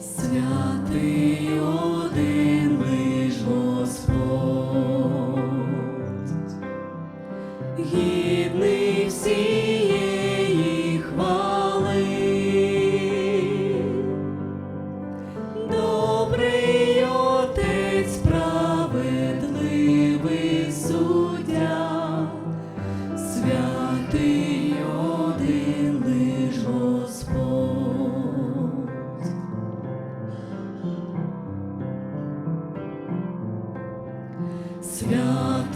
святий один лиш Господь, гідний всієї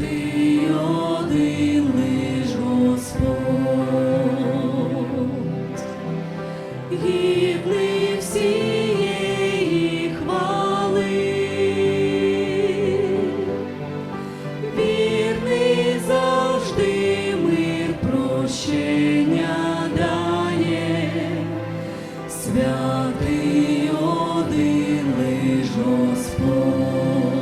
Святий один гідний всієї хвали, вірний завжди мир прощення дає, святий один лиш Господь.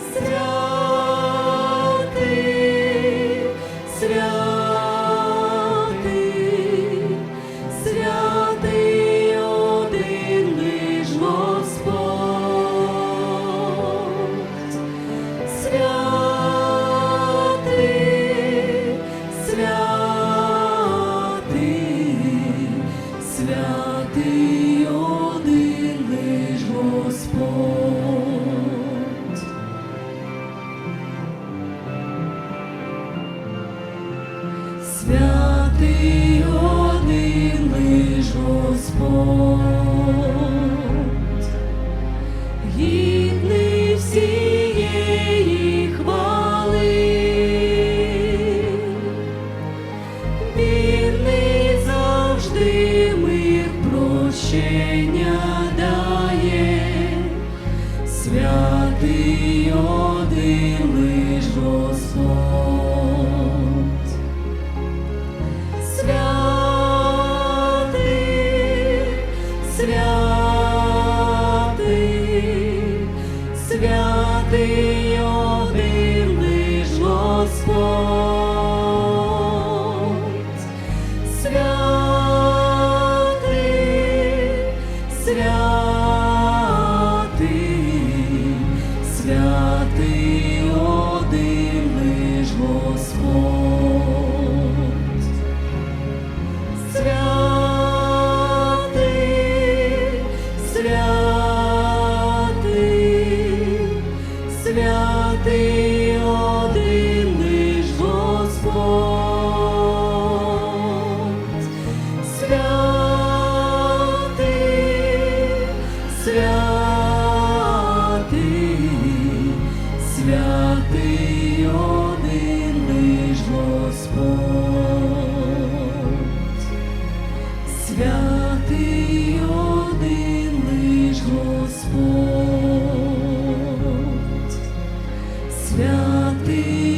Святий один лиш Господь, гідний всієї хвали, вірний завжди мир прощення дає, святий святий, Господь, святий.